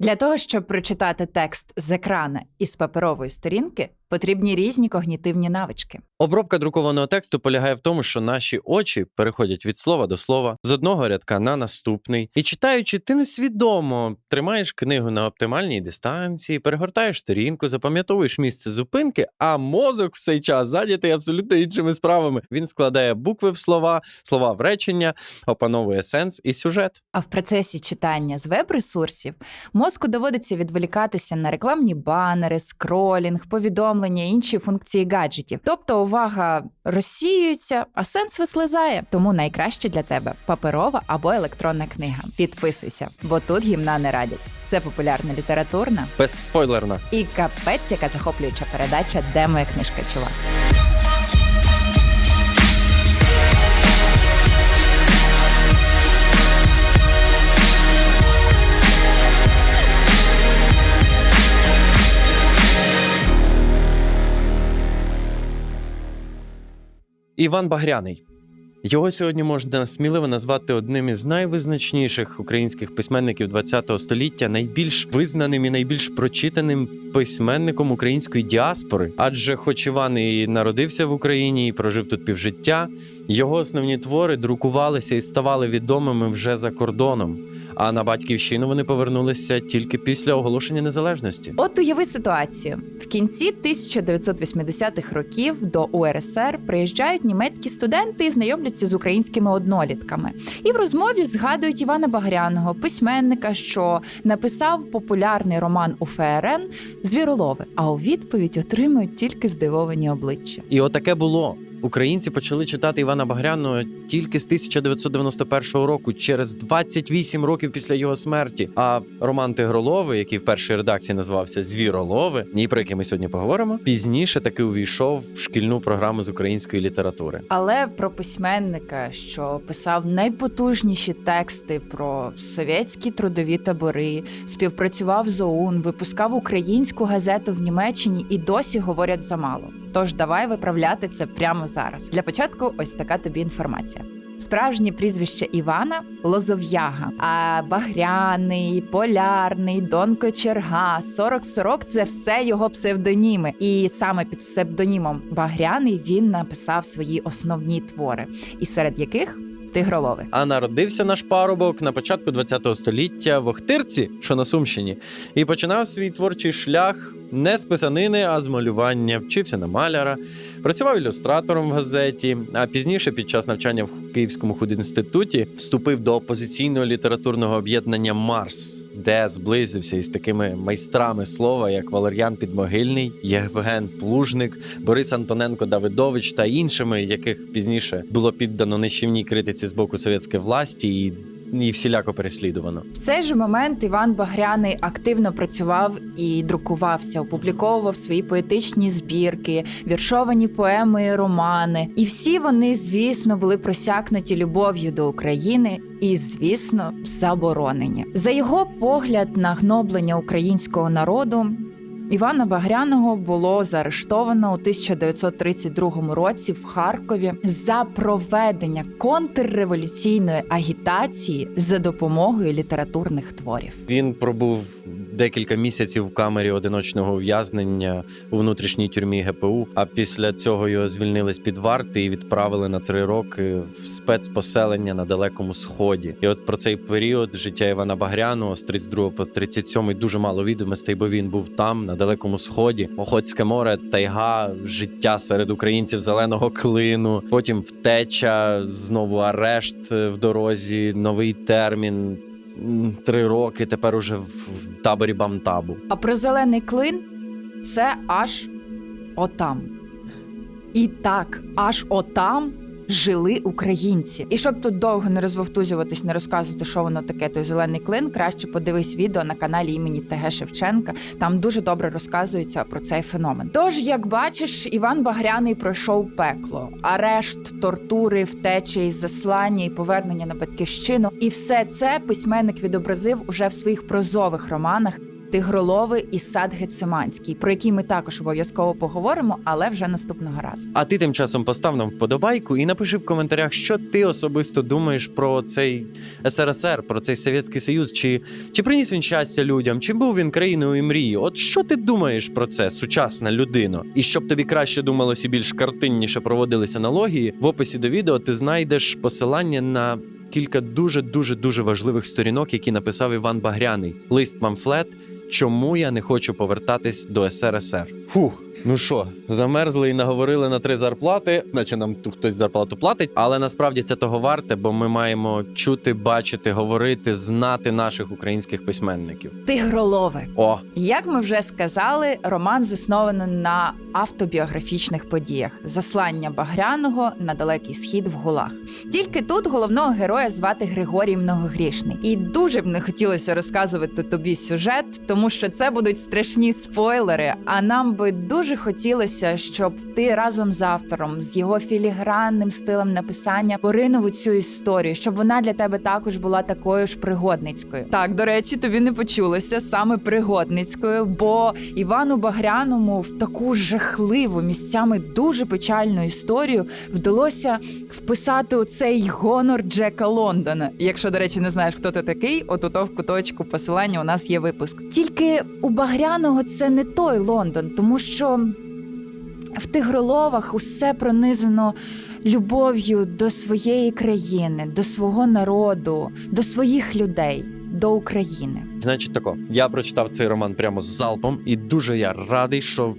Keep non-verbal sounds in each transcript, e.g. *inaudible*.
Для того, щоб прочитати текст з екрана із паперової сторінки, потрібні різні когнітивні навички. Обробка друкованого тексту полягає в тому, що наші очі переходять від слова до слова з одного рядка на наступний. І читаючи, ти несвідомо тримаєш книгу на оптимальній дистанції, перегортаєш сторінку, запам'ятовуєш місце зупинки, а мозок в цей час зайнятий абсолютно іншими справами. Він складає букви в слова, слова в речення, опановує сенс і сюжет. А в процесі читання з веб-ресурсів мозку доводиться відволікатися на рекламні банери, скролінг, повідомлення і інші функції гаджетів. Тобто увага розсіюється, а сенс вислизає. Тому найкраще для тебе паперова або електронна книга. Підписуйся, бо тут гімна не радять. Це популярна літературна Безспойлерна. і капець, яка захоплююча передача Де моя книжка чувак. Іван Багряний. Його сьогодні можна сміливо назвати одним із найвизначніших українських письменників ХХ століття, найбільш визнаним і найбільш прочитаним письменником української діаспори. Адже, хоч Іван і народився в Україні і прожив тут півжиття, його основні твори друкувалися і ставали відомими вже за кордоном. А на батьківщину вони повернулися тільки після оголошення незалежності. От уяви ситуацію. В кінці 1980-х років до УРСР приїжджають німецькі студенти і знайомляться з українськими однолітками. І в розмові згадують Івана Багряного, письменника, що написав популярний роман у ФРН Звіролови. А у відповідь отримують тільки здивовані обличчя. І отаке було. Українці почали читати Івана Багряного тільки з 1991 року, через 28 років після його смерті. А Роман Тигролови, який в першій редакції називався Звіролови, і про який ми сьогодні поговоримо, пізніше таки увійшов в шкільну програму з української літератури. Але про письменника, що писав найпотужніші тексти про совєтські трудові табори, співпрацював з ОУН, випускав українську газету в Німеччині і досі говорять замало. Тож давай виправляти це прямо зараз. Для початку, ось така тобі інформація. Справжнє прізвище Івана Лозов'яга, а Багряний, Полярний, Дон Кочерга, Сорок Сорок це все його псевдоніми. І саме під псевдонімом Багряний він написав свої основні твори, і серед яких Тигролови. А народився наш парубок на початку ХХ століття в Охтирці, що на Сумщині, і починав свій творчий шлях не з писанини, а з малювання. Вчився на маляра, працював ілюстратором в газеті. А пізніше, під час навчання в Київському худінституті, вступив до опозиційного літературного об'єднання Марс, де зблизився із такими майстрами слова, як Валер'ян Підмогильний, Євген Плужник, Борис Антоненко Давидович та іншими, яких пізніше було піддано нищівній критиці з боку совєтської власті і. І всіляко переслідувано. В цей же момент Іван Багряний активно працював і друкувався, опубліковував свої поетичні збірки, віршовані поеми, і романи. І всі вони, звісно, були просякнуті любов'ю до України і, звісно, заборонені. За його погляд на гноблення українського народу. Івана Багряного було заарештовано у 1932 році в Харкові за проведення контрреволюційної агітації за допомогою літературних творів. Він пробув декілька місяців в камері одиночного ув'язнення у внутрішній тюрмі ГПУ. А після цього його звільнили з під варти і відправили на три роки в спецпоселення на далекому сході. І от про цей період життя Івана Багряного з 32 по 37 дуже мало відомостей, бо він був там на далекому сході. Охотське море, тайга, життя серед українців зеленого клину. Потім втеча, знову арешт в дорозі, новий термін. Три роки тепер уже в таборі Бамтабу. А про зелений клин це аж отам. І так, аж отам жили українці. І щоб тут довго не розвовтузюватись, не розказувати, що воно таке, той зелений клин, краще подивись відео на каналі імені ТГ Шевченка. Там дуже добре розказується про цей феномен. Тож, як бачиш, Іван Багряний пройшов пекло, арешт, тортури, втечі із заслання і повернення на батьківщину. І все це письменник відобразив уже в своїх прозових романах. Тигролови і сад Гециманський, про який ми також обов'язково поговоримо, але вже наступного разу. А ти тим часом постав нам вподобайку і напиши в коментарях, що ти особисто думаєш про цей СРСР, про цей Совєтський Союз, чи, чи приніс він щастя людям, чи був він країною мрії? От що ти думаєш про це, сучасна людина? І щоб тобі краще думалось і більш картинніше проводились аналогії, в описі до відео ти знайдеш посилання на. Кілька дуже дуже дуже важливих сторінок, які написав Іван Багряний. Лист Мамфлет. Чому я не хочу повертатись до СРСР? Фух, ну що, замерзли і наговорили на три зарплати, наче нам тут хтось зарплату платить, але насправді це того варте, бо ми маємо чути, бачити, говорити, знати наших українських письменників. Тигролови. О, Як ми вже сказали, роман засновано на автобіографічних подіях: заслання Багряного на далекий схід в Гулах. Тільки тут головного героя звати Григорій Многогрішний. І дуже б не хотілося розказувати тобі сюжет, тому що це будуть страшні спойлери. А нам би дуже хотілося, щоб ти разом з автором, з його філігранним стилем написання поринув у цю історію, щоб вона для тебе також була такою ж пригодницькою. Так, до речі, тобі не почулося саме пригодницькою, бо Івану Багряному в таку жахливу місцями дуже печальну історію вдалося вписати у цей гонор Джека Лондона. Якщо, до речі, не знаєш, хто ти такий, от ото в куточку посилання у нас є випуск. Тільки у Багряного це не той Лондон, тому що в Тигроловах усе пронизано любов'ю до своєї країни, до свого народу, до своїх людей, до України. значить, тако. Я прочитав цей роман прямо з залпом, і дуже я радий, що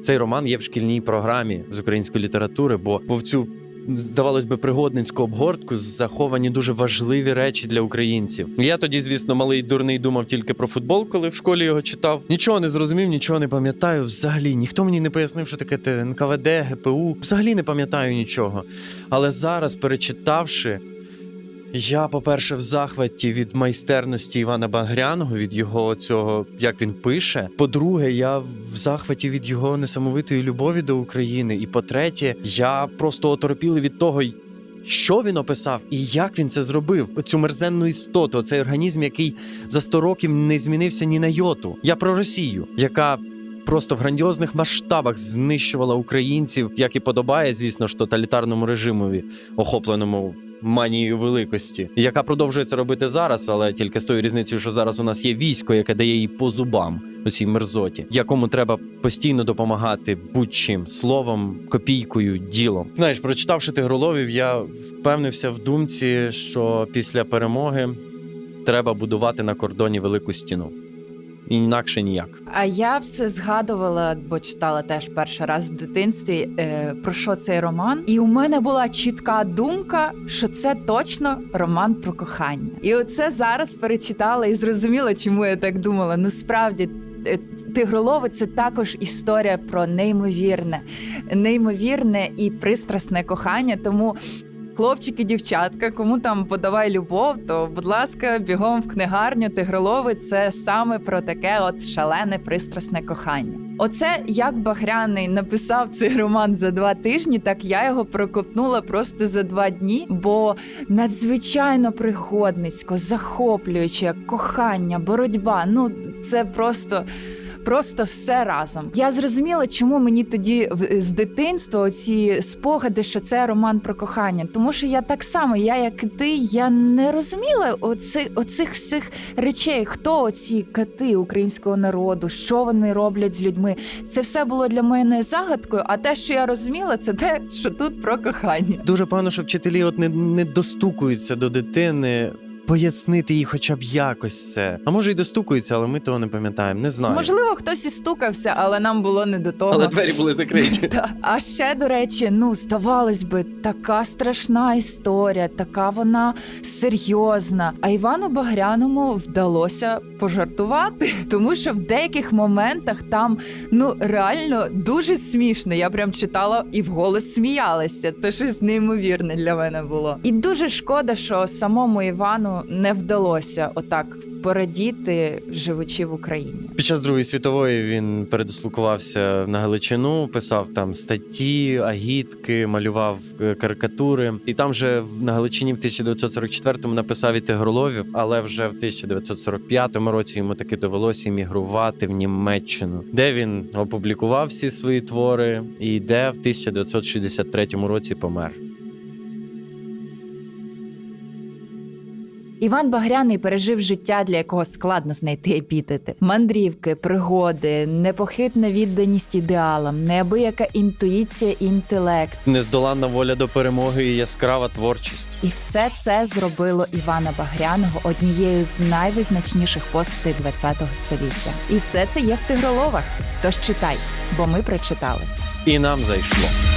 цей роман є в шкільній програмі з української літератури, бо, в цю. Здавалось би, пригодницьку обгортку заховані дуже важливі речі для українців. Я тоді, звісно, малий дурний думав тільки про футбол, коли в школі його читав. Нічого не зрозумів, нічого не пам'ятаю. Взагалі ніхто мені не пояснив, що таке НКВД, ГПУ. Взагалі не пам'ятаю нічого. Але зараз, перечитавши, я, по-перше, в захваті від майстерності Івана Багряного, від його цього, як він пише. По-друге, я в захваті від його несамовитої любові до України. І по-третє, я просто оторопілий від того, що він описав і як він це зробив. Оцю мерзенну істоту, цей організм, який за 100 років не змінився ні на йоту. Я про Росію, яка. Просто в грандіозних масштабах знищувала українців, як і подобає, звісно ж, тоталітарному режимові, охопленому манією великості, яка продовжує це робити зараз, але тільки з тою різницею, що зараз у нас є військо, яке дає їй по зубам у цій мерзоті, якому треба постійно допомагати будь-чим словом, копійкою, ділом. Знаєш, прочитавши тигроловів, я впевнився в думці, що після перемоги треба будувати на кордоні велику стіну. Інакше ніяк. А я все згадувала, бо читала теж перший раз в дитинстві е, про що цей роман. І у мене була чітка думка, що це точно роман про кохання. І оце зараз перечитала і зрозуміла, чому я так думала. Ну справді. е, Тигролови це також історія про неймовірне, неймовірне і пристрасне кохання. Тому хлопчики, дівчатка, кому там подавай любов, то будь ласка, бігом в книгарню Тигролови це саме про таке от шалене пристрасне кохання. Оце як Багряний написав цей роман за два тижні, так я його прокопнула просто за два дні, бо надзвичайно пригодницько, захоплююче кохання, боротьба. Ну це просто. Просто все разом. Я зрозуміла, чому мені тоді з дитинства оці спогади, що це роман про кохання. Тому що я так само, я як і ти, я не розуміла оци, оцих всіх речей, хто оці кати українського народу, що вони роблять з людьми. Це все було для мене загадкою. А те, що я розуміла, це те, що тут про кохання. Дуже погано, що вчителі от не, не достукуються до дитини. Пояснити їй хоча б якось це. А може й достукуються, але ми того не пам'ятаємо. Не знаю. Можливо, хтось і стукався, але нам було не до того. Але двері були закриті. *laughs* Та, а ще, до речі, ну здавалось би, така страшна історія, така вона серйозна. А Івану Багряному вдалося пожартувати, *laughs* тому що в деяких моментах там ну реально дуже смішно. Я прям читала і вголос сміялася. Це щось неймовірне для мене було. І дуже шкода, що самому Івану не вдалося отак порадіти, живучи в Україні. Під час Другої світової він передислокувався на Галичину, писав там статті, агітки, малював е, карикатури. І там же на Галичині в 1944-му написав і Тигроловів, але вже в 1945 році йому таки довелося іммігрувати в Німеччину, де він опублікував всі свої твори, і де в 1963 році помер. Іван Багряний пережив життя, для якого складно знайти епітети. Мандрівки, пригоди, непохитна відданість ідеалам, неабияка інтуїція і інтелект. Нездоланна воля до перемоги і яскрава творчість. І все це зробило Івана Багряного однією з найвизначніших постатей ХХ століття. І все це є в тигроловах. Тож читай, бо ми прочитали. І нам зайшло.